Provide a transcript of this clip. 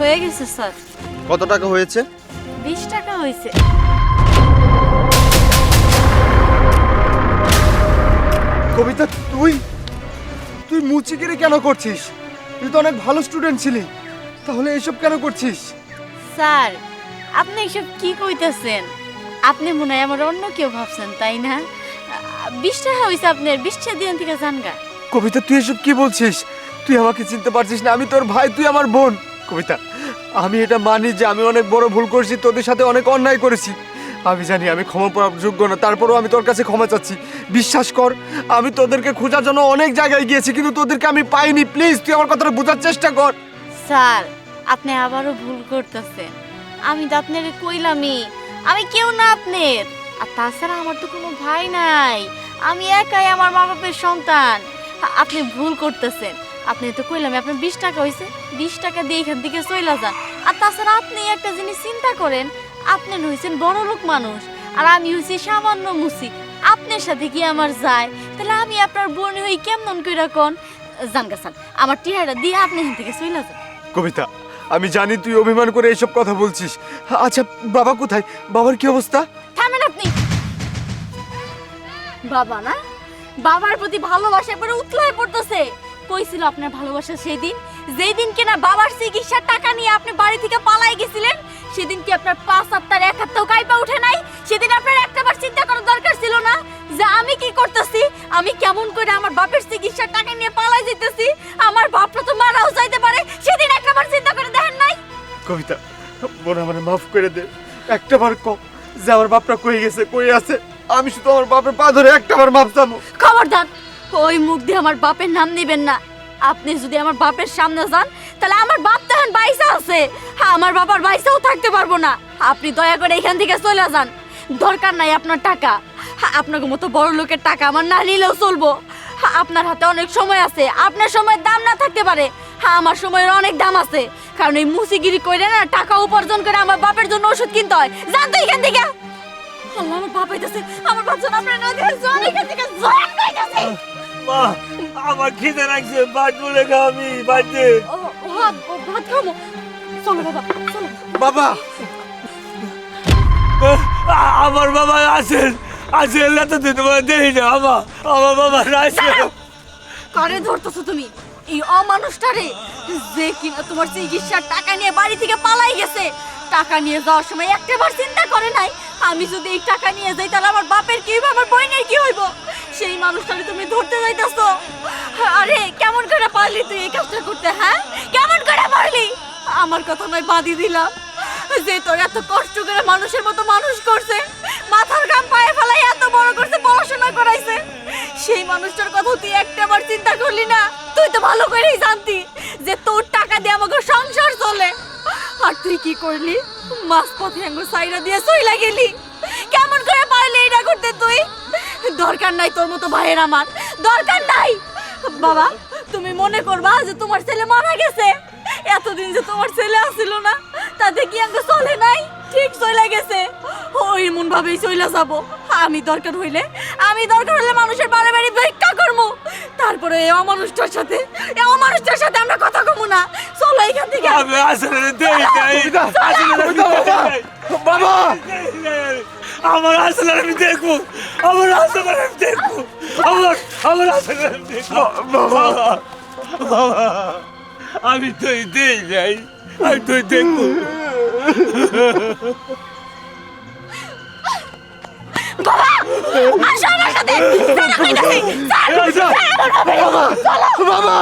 হয়ে গেছে স্যার। কত টাকা হয়েছে? বিশ টাকা হয়েছে। কবিতা তুই? তুই মুচিগিরি কেন করছিস? তুই তো অনেক ভালো স্টুডেন্ট ছিলি। তাহলে এসব কেন করছিস? স্যার আপনি এসব কি কইতেছেন? আপনি মনে হয় আমার অন্য কেউ ভাবছেন তাই না? বিশ টাকা হয়েছে আপনার বিশ টাকা দিয়ে থেকে যান গা কবিতা তুই এসব কি বলছিস? তুই আমাকে চিনতে পারছিস না আমি তোর ভাই তুই আমার বোন। কবিতা। আমি এটা মানি যে আমি অনেক বড় ভুল করেছি, তোদের সাথে অনেক অন্যায় করেছি। আমি জানি আমি ক্ষমা পাওয়ার যোগ্য না, তারপরেও আমি তোর কাছে ক্ষমা চাচ্ছি। বিশ্বাস কর, আমি তোদেরকে খোঁজার জন্য অনেক জায়গায় গিয়েছি, কিন্তু তোদেরকে আমি পাইনি। প্লিজ, তুই আমার কথাটা বোঝার চেষ্টা কর। স্যার, আপনি আবারও ভুল করতেছেন। আমি তো আপনার কইলামই, আমি কেউ না আপনার। আর তাছাড়া আমার তো কোনো ভাই নাই। আমি একাই আমার মা বাপের সন্তান। আপনি ভুল করতেছেন। আপনি তো কইলাম আপনার বিশ টাকা হয়েছে বিশ টাকা দিয়ে এখান থেকে চলে যান। আর তাছাড়া আপনি একটা জিনিস চিন্তা করেন আপনি হয়েছেন বড় লোক মানুষ আর আমি হয়েছি সামান্য মুসি আপনার সাথে কি আমার যায়? তাহলে আমি আপনার বোন হই কেমন কইরা কোন? জানগা স্যার আমার টিহাটা দিয়ে আপনি এখান থেকে চলে যান। কবিতা আমি জানি তুই অভিমান করে এসব কথা বলছিস। আচ্ছা বাবা কোথায়? বাবার কি অবস্থা? থামেন আপনি! বাবা না? বাবার প্রতি ভালোবাসা পরে উতলায় পড়তেছে। কইছিল আপনার ভালোবাসা সেই দিন যেই দিন কিনা বাবার চিকিৎসার টাকা নিয়ে আপনি বাড়ি থেকে পালাই গেছিলেন সেদিন কি আপনার পাঁচ আত্মার এক হাতটাও কাইপা উঠে নাই? সেদিন আপনার একটাবার চিন্তা করার দরকার ছিল না যে আমি কি করতেছি? আমি কেমন করে আমার বাপের চিকিৎসার টাকা নিয়ে পালাই যেতেছি? আমার বাপটা তো মারাও যাইতে পারে সেদিন একটাবার চিন্তা করে দেখেন নাই? কবিতা বোন আমার মাফ করে দে। একটা বার কম যে আমার বাপটা কই গেছে কই আছে? আমি শুধু আমার বাপের পা ধরে একটা বার মাপ চাবো খবরদার ওই মুখ দিয়ে আমার বাপের নাম নেবেন না। আপনি যদি আমার বাপের সামনে যান তাহলে আমার বাপ তো বাইসা আছে। হ্যাঁ আমার বাবার বাইসাও থাকতে পারব না। আপনি দয়া করে এখান থেকে চলে যান। দরকার নাই আপনার টাকা। হ্যাঁ, আপনাকে মতো বড় লোকের টাকা আমার না নিলেও চলবো। হ্যাঁ, আপনার হাতে অনেক সময় আছে। আপনার সময়ের দাম না থাকতে পারে। হ্যাঁ আমার সময়ের অনেক দাম আছে। কারণ এই মুসিগিরি করে না টাকা উপার্জন করে আমার বাপের জন্য ওষুধ কিনতে হয়। জান তো এখান থেকে। আমার বাপ হইতাছে। আমার বাপ যেন আপনার নদী এখান থেকে মা আমার খিদে লাগছে ভাত বলে খাও আমি বাড়িতে। ভাত চলো বাবা চলো। বাবা! আমার বাবা আছেন আছেন না তো তোমার দেখি না আমার আমার বাবা আছে কারে ধরতেছো তুমি? এই অমানুষটারে যে কিনা তোমার চিকিৎসার টাকা নিয়ে বাড়ি থেকে পালাই গেছে। টাকা নিয়ে যাওয়ার সময় একটাবার চিন্তা করে নাই আমি যদি এই টাকা নিয়ে যাই তাহলে আমার বাপের কি হইব আমার বোনের কি হইব? সেই মানুষটারে তুমি ধরতে যাইতাছো? আরে, কেমন করে পারলি তুই এই কাজটা করতে হ্যাঁ? কেমন করে পারলি? আমার কথা নয় বাদি দিলাম যে তোর এত কষ্ট করে মানুষের মতো মানুষ করছে, মাথার ঘাম পায়ে ফেলাই এত বড় করছে, পড়াশোনা করাইছে, সেই মানুষটার কথা তুই একটা একটাবার চিন্তা করলি না? তুই তো ভালো করেই জানতি যে তোর টাকা দিয়ে আমাকে সংসার চলে। আর তুই কি করলি? মাছ পথে আঙ্গুর সাইরা দিয়ে সইলা গেলি। কেমন করে পারলি এটা করতে তুই? দরকার নাই তোর মতো ভাইয়ের আমার। দরকার নাই। বাবা তুমি মনে করবা যে তোমার ছেলে মারা গেছে? এতদিন যে তোমার ছেলে আসছিল না তাতে কি আঙ্গ চলে নাই? ঠিক চলে গেছে। ওই মন ভাবেই চলে যাব। আমি দরকার হইলে আমি দরকার হলে মানুষের বাড়ি বাড়ি ভিক্ষা করব তারপরে এই অমানুষটার সাথে এই অমানুষটার সাথে আমরা কথা কমু না। চলো এখান থেকে। আমি আসলে নাই। কবিতা, আসলে বাবা, বাবা! আমার আসলে আমি দেখব। আমার আসলে আমি দেখব আমার আমার আসলে আমি দেখব বাবা বাবা আমি তুই দেই নাই আমি তুই দেখব বাবা আসো আমার সাথে। বাবা বাবা।